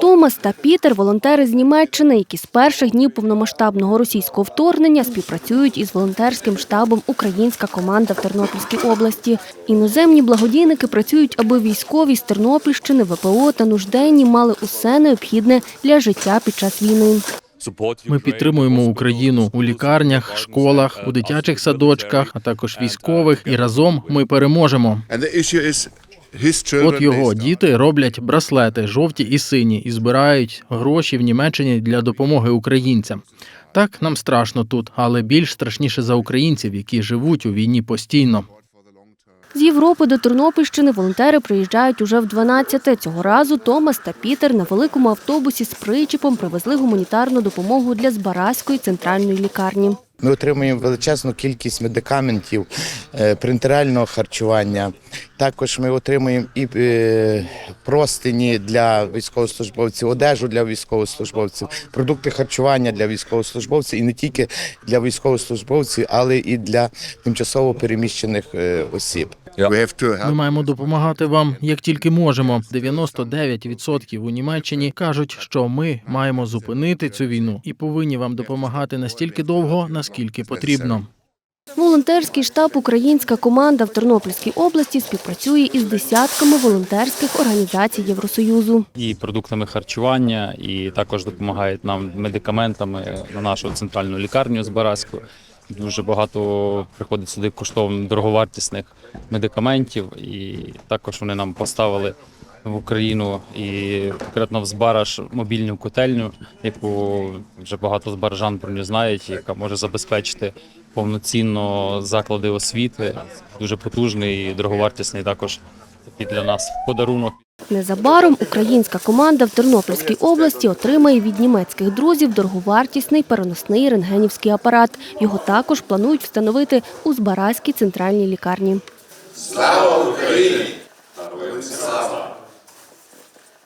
Томас та Пітер волонтери з Німеччини, які з перших днів повномасштабного російського вторгнення співпрацюють із волонтерським штабом Українська команда в Тернопільській області. Іноземні благодійники працюють, аби військові з Тернопільщини, ВПО та нужденні мали усе необхідне для життя під час війни. Ми підтримуємо Україну у лікарнях, школах, у дитячих садочках, а також військових, і разом ми переможемо. От його діти роблять браслети жовті і сині і збирають гроші в Німеччині для допомоги українцям. Так нам страшно тут, але більш страшніше за українців, які живуть у війні постійно. З Європи до Тернопільщини волонтери приїжджають уже в 12-те. Цього разу Томас та Пітер на великому автобусі з причіпом привезли гуманітарну допомогу для Збаразької центральної лікарні. Ми отримуємо величезну кількість медикаментів, е, принтерального харчування. Також ми отримуємо і е, простині для військовослужбовців, одежу для військовослужбовців, продукти харчування для військовослужбовців і не тільки для військовослужбовців, але і для тимчасово переміщених е, осіб. Ми маємо допомагати вам як тільки можемо. 99% у Німеччині кажуть, що ми маємо зупинити цю війну і повинні вам допомагати настільки довго, наскільки потрібно. Волонтерський штаб Українська команда в Тернопільській області співпрацює із десятками волонтерських організацій Євросоюзу. і продуктами харчування, і також допомагають нам медикаментами на нашу центральну лікарню з Бараську. Дуже багато приходить сюди коштовно дороговартісних медикаментів, і також вони нам поставили в Україну і конкретно в Збараж мобільну котельню, яку вже багато збаражан про нього знають, яка може забезпечити повноцінно заклади освіти. Дуже потужний і дороговартісний також такий для нас подарунок. Незабаром українська команда в Тернопільській області отримає від німецьких друзів дороговартісний переносний рентгенівський апарат. Його також планують встановити у Збаразькій центральній лікарні. Слава Україні! Слава!